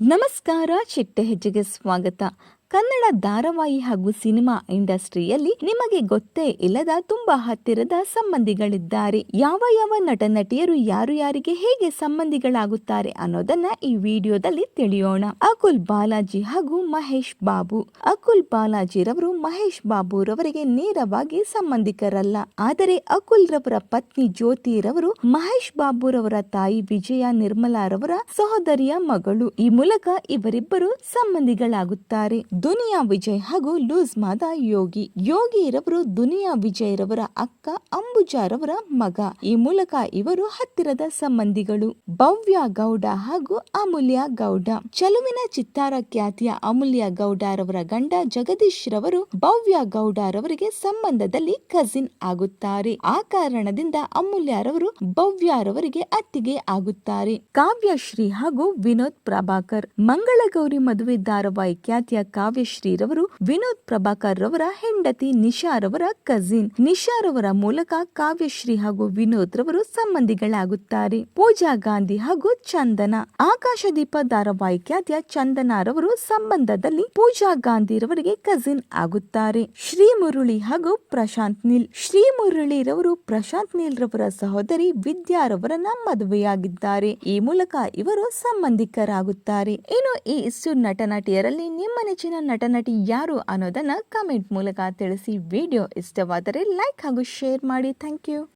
ನಮಸ್ಕಾರ ಚಿಟ್ಟೆ ಹೆಜ್ಜೆಗೆ ಸ್ವಾಗತ. ಕನ್ನಡ ಧಾರಾವಾಹಿ ಹಾಗೂ ಸಿನಿಮಾ ಇಂಡಸ್ಟ್ರಿಯಲ್ಲಿ ನಿಮಗೆ ಗೊತ್ತೇ ಇಲ್ಲದ ತುಂಬಾ ಹತ್ತಿರದ ಸಂಬಂಧಿಗಳಿದ್ದಾರೆ. ಯಾವ ಯಾವ ನಟ ನಟಿಯರು ಯಾರು ಯಾರಿಗೆ ಹೇಗೆ ಸಂಬಂಧಿಗಳಾಗುತ್ತಾರೆ ಅನ್ನೋದನ್ನ ಈ ವಿಡಿಯೋದಲ್ಲಿ ತಿಳಿಯೋಣ. ಅಕುಲ್ ಬಾಲಾಜಿ ಹಾಗೂ ಮಹೇಶ್ ಬಾಬು. ಅಕುಲ್ ಬಾಲಾಜಿ ರವರು ಮಹೇಶ್ ಬಾಬು ರವರಿಗೆ ನೇರವಾಗಿ ಸಂಬಂಧಿಕರಲ್ಲ. ಆದರೆ ಅಕುಲ್ ರವರ ಪತ್ನಿ ಜ್ಯೋತಿ ರವರು ಮಹೇಶ್ ಬಾಬು ರವರ ತಾಯಿ ವಿಜಯ ನಿರ್ಮಲಾ ರವರ ಸಹೋದರಿಯ ಮಗಳು. ಈ ಮೂಲಕ ಇವರಿಬ್ಬರು ಸಂಬಂಧಿಗಳಾಗುತ್ತಾರೆ. ದುನಿಯಾ ವಿಜಯ್ ಹಾಗೂ ಲೂಸ್ ಮಾದ ಯೋಗಿ. ಯೋಗಿ ರವರು ದುನಿಯಾ ವಿಜಯ್ ರವರ ಅಕ್ಕ ಅಂಬುಜಾರವರ ಮಗ. ಈ ಮೂಲಕ ಇವರು ಹತ್ತಿರದ ಸಂಬಂಧಿಗಳು. ಭವ್ಯ ಗೌಡ ಹಾಗೂ ಅಮೂಲ್ಯ ಗೌಡ. ಚಲುವಿನ ಚಿತ್ತಾರ ಖ್ಯಾತಿಯ ಅಮೂಲ್ಯ ಗೌಡ ರವರ ಗಂಡ ಜಗದೀಶ್ ರವರು ಭವ್ಯ ಗೌಡ ರವರಿಗೆ ಸಂಬಂಧದಲ್ಲಿ ಕಸಿನ್ ಆಗುತ್ತಾರೆ. ಆ ಕಾರಣದಿಂದ ಅಮೂಲ್ಯ ರವರು ಭವ್ಯ ರವರಿಗೆ ಅತ್ತಿಗೆ ಆಗುತ್ತಾರೆ. ಕಾವ್ಯಶ್ರೀ ಹಾಗೂ ವಿನೋದ್ ಪ್ರಭಾಕರ್. ಮಂಗಳಗೌರಿ ಮದುವೆ ಧಾರಾವಾಹಿ ಖ್ಯಾತಿಯ ಕಾವ್ಯಶ್ರೀ ರವರು, ವಿನೋದ್ ಪ್ರಭಾಕರ್ ರವರ ಹೆಂಡತಿ ನಿಶಾರವರ ಕಸಿನ್ ನಿಶಾ ರವರ ಮೂಲಕ ಕಾವ್ಯಶ್ರೀ ಹಾಗೂ ವಿನೋದ್ ರವರು ಸಂಬಂಧಿಗಳಾಗುತ್ತಾರೆ. ಪೂಜಾ ಗಾಂಧಿ ಹಾಗೂ ಚಂದನ. ಆಕಾಶದೀಪ ಧಾರಾವಾಹಿ ಖ್ಯಾತಿಯ ಚಂದನ ರವರು ಸಂಬಂಧದಲ್ಲಿ ಪೂಜಾ ಗಾಂಧಿ ರವರಿಗೆ ಕಸಿನ್ ಆಗುತ್ತಾರೆ. ಶ್ರೀ ಮುರುಳಿ ಹಾಗೂ ಪ್ರಶಾಂತ್ ನೀಲ್. ಶ್ರೀ ಮುರುಳಿ ರವರು ಪ್ರಶಾಂತ್ ನೀಲ್ ರವರ ಸಹೋದರಿ ವಿದ್ಯಾ ರವರನ್ನ ಮದುವೆಯಾಗಿದ್ದಾರೆ. ಈ ಮೂಲಕ ಇವರು ಸಂಬಂಧಿಕರಾಗುತ್ತಾರೆ. ಇನ್ನು ಈ ಇಷ್ಟು ನಟ ನಟಿಯರಲ್ಲಿ ನಿಮ್ಮ ನೆಚ್ಚಿನ ನಟ ನಟಿ ಯಾರು ಅನ್ನೋದನ್ನು ಕಮೆಂಟ್ ಮೂಲಕ ತಿಳಿಸಿ. ವಿಡಿಯೋ ಇಷ್ಟವಾದರೆ ಲೈಕ್ ಹಾಗೂ ಶೇರ್ ಮಾಡಿ. Thank you